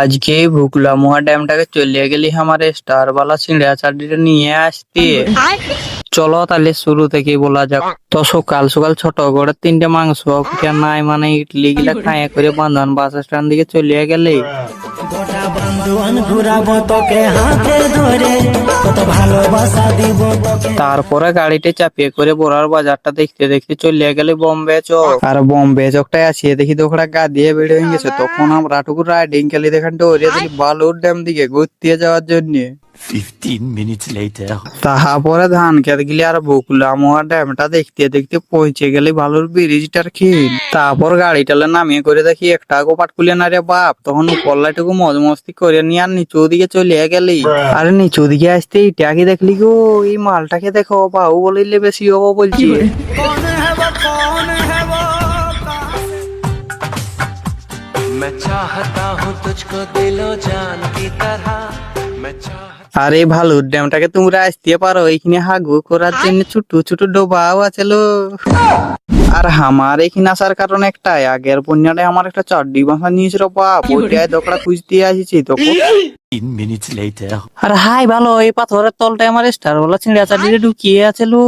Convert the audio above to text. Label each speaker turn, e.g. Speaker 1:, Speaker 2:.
Speaker 1: আজকে ভুকলা মহা ড্যামটাকে চলে গেলি আমার স্টার বালা সিঁড়া চাটিটা নিয়ে আসতে। চলো তাহলে শুরু থেকে বলা যাক। তো সকাল সকাল ছোট করে তিনটে মাংস নাই মানে ইডলি গিলা খাইয়া করে বান্ধন বাস স্ট্যান্ড দিকে চলিয়া গেলে।
Speaker 2: গোটা বন্ধুয়ান ঘুরাবো তোকে হাতে ধরে।
Speaker 1: তারপরে গাড়িতে চাপিয়ে করে বড়ার বাজারটা দেখতে দেখতে চলে গেলে বোম্বে চক। আর বোম্বে চকটায় আসিয়ে দেখি তো ওখানে গা দিয়ে বেড়ে হয়ে গেছে। তখন আমরা টুকু রাইডিং খেলি দেখান ডরিয়ে দিলি বালুর ড্যাম দিকে ঘুরতে যাওয়ার জন্য।
Speaker 3: 15 minutes later.
Speaker 1: তারপরে ধান খেত গেলি আর বকুলাম আর ড্যামটা দেখতে দেখতে পৌঁছে গেলি ভালোর ব্রিজটার খিন তারপর গাড়িটালে নামিয়ে করে দেখি একটা গোপাট খুলে না রে বাপ তখন উপরলাইটুকু মজ মস্তি করে নিয়ে আর নিচু দিকে চলে গেলি আর নিচু দিকে আসতে ইটাকে দেখলি গো, এই মালটাকে দেখো, বাহু বলিলে বেশি হব বলছি। আরে ভালো ড্যামটাকে তোমরা আসতে পারো, এইখানে হাগু করার জন্য ছোট ছোট ডোবাও আছে লো। আর আমার এখানে আসার কারণ একটাই? আগের পুণ্যটা আমার একটা চড্ডি বাসা নিয়েছিল বাপ। ওইটাই দোকড়া খুঁজতে আসিছি তো
Speaker 3: 15 minutes later.
Speaker 1: আর হাই ভালো এই পাথরের তলটায় আমার স্টার বলা ছিঁড়া চারডিতে ঢুকিয়ে আছে লো